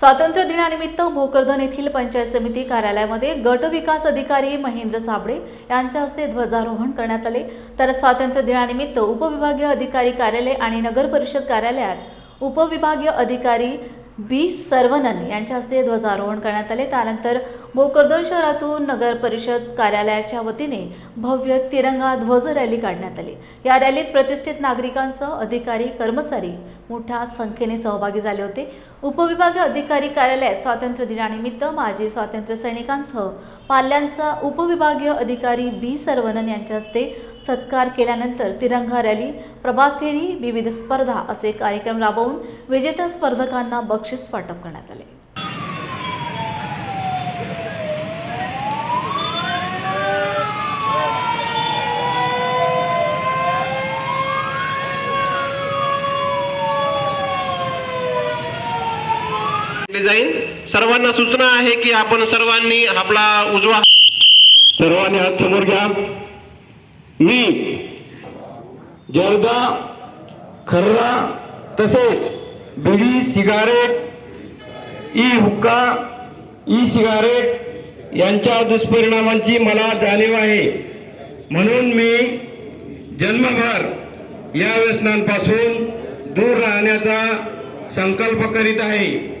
स्वातंत्र्य दिनानिमित्त भोकरदन येथील पंचायत समिती कार्यालयामध्ये गट विकास अधिकारी महेंद्र साबळे यांच्या हस्ते ध्वजारोहण करण्यात आले. तर स्वातंत्र्य दिनानिमित्त उपविभागीय अधिकारी कार्यालय आणि नगर परिषद कार्यालयात उपविभागीय अधिकारी बी सर्वनन यांच्या हस्ते ध्वजारोहण करण्यात आले. त्यानंतर भोकरदन शहरातून नगर परिषद कार्यालयाच्या वतीने भव्य तिरंगा ध्वज रॅली काढण्यात आली. या रॅलीत प्रतिष्ठित नागरिकांसह अधिकारी कर्मचारी मोठ्या संख्येने सहभागी झाले होते. उपविभागीय अधिकारी कार्यालयात स्वातंत्र्य दिनानिमित्त माजी स्वातंत्र्य सैनिकांसह पाल्यांचा उपविभागीय अधिकारी बी. सर्वनन यांच्या हस्ते सत्कार केल्यानंतर तिरंगा रॅली प्रभात फेरी विविध स्पर्धा असे कार्यक्रम राबवून विजेत्या स्पर्धकांना बक्षीस वाटप करण्यात आले. जाईल. सर्वांना सूचना आहे की आपण सर्वांनी आपला उजवा सर्वांनी हात समोर घ्या. मी जर्दा खर्रा तसेच बिडी सिगारेट ई हुक्का ई सिगारेट यांच्या दुष्परिणामांची मला जाणीव आहे. म्हणून मी जन्मभर या व्यसनांपासून दूर राहण्याचा संकल्प करीत आहे.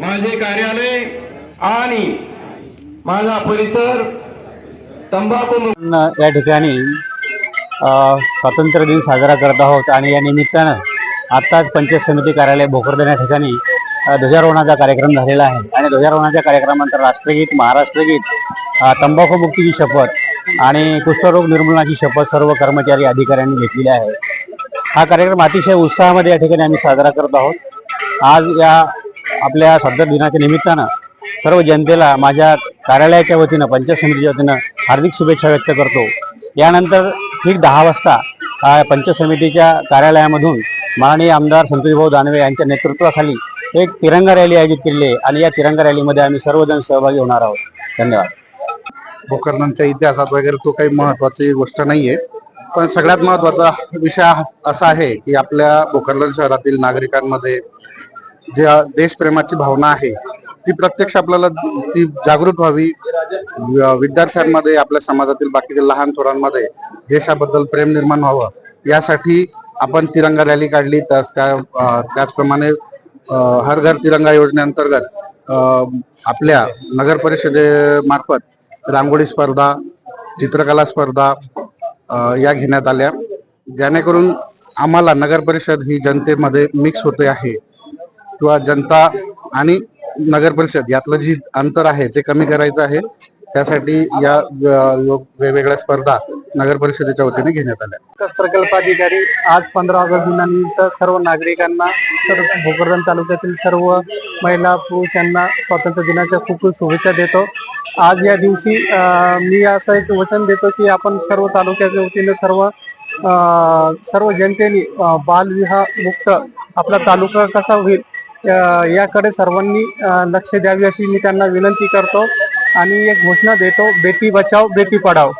माझे कार्यालय आणि माझा परिसर तंबाखू या ठिकाणी स्वातंत्र्य दिन साजरा करत आहोत आणि या निमित्तानं आत्ताच पंचायत समिती कार्यालय भोकरदन या ठिकाणी ध्वजारोहणाचा कार्यक्रम झालेला आहे. आणि ध्वजारोहणाच्या कार्यक्रमानंतर राष्ट्रगीत महाराष्ट्रगीत तंबाखू मुक्तीची शपथ आणि कुष्ठरोग निर्मूलनाची शपथ सर्व कर्मचारी अधिकाऱ्यांनी घेतलेली आहे. हा कार्यक्रम अतिशय उत्साहामध्ये या ठिकाणी आम्ही साजरा करत आहोत. आज या आपल्या स्वातंत्र्य दिनाच्या निमित्तानं सर्व जनतेला माझ्या कार्यालयाच्या वतीनं पंचायत समितीच्या वतीनं हार्दिक शुभेच्छा व्यक्त करतो. यानंतर ठीक दहा वाजता पंचायत समितीच्या कार्यालयामधून माननीय आमदार संतोषभाऊ दानवे यांच्या नेतृत्वाखाली एक तिरंगा रॅली आयोजित केलेली आहे आणि या तिरंगा रॅलीमध्ये आम्ही सर्वजण सहभागी होणार आहोत. धन्यवाद. गोकर्णांच्या इतिहासात वगैरे तो काही महत्वाची गोष्ट नाहीये पण सगळ्यात महत्त्वाचा विषय असा आहे की आपल्या गोकर्ण शहरातील नागरिकांमध्ये ज्या देशप्रेमाची भावना आहे ती प्रत्यक्ष आपल्याला ती जागृत व्हावी. विद्यार्थ्यांमध्ये आपल्या समाजातील बाकीच्या लहान थोरांमध्ये देशाबद्दल प्रेम निर्माण व्हावं. यासाठी आपण तिरंगा रॅली काढली तर त्या त्याचप्रमाणे हर घर तिरंगा योजनेअंतर्गत आपल्या नगर परिषदेमार्फत रांगोळी स्पर्धा चित्रकला स्पर्धा या घेण्यात आल्या. जेणेकरून आम्हाला नगर परिषद ही जनतेमध्ये मिक्स होते आहे. किंवा जनता आणि नगर परिषद यातलं जी अंतर आहे ते कमी करायचं आहे त्यासाठी या वेगवेगळ्या स्पर्धा नगर परिषदेच्या वतीने घेण्यात आल्या. विकास प्रकल्पाधिकारी आज पंधरा ऑगस्ट दिनानिमित्त सर्व नागरिकांना सर्व भोकरदन तालुक्यातील सर्व महिला पुरुष यांना स्वातंत्र्य दिनाच्या खूप खूप शुभेच्छा देतो. आज या दिवशी मी असं एक वचन देतो की आपण सर्व तालुक्याच्या वतीने सर्व सर्व जनतेने बालविवाह मुक्त आपला तालुका कसा होईल याकडे सर्वांनी लक्ष द्यावी अशी मी त्यांना विनंती करतो आणि एक घोषणा देतो बेटी बचाव बेटी पढाव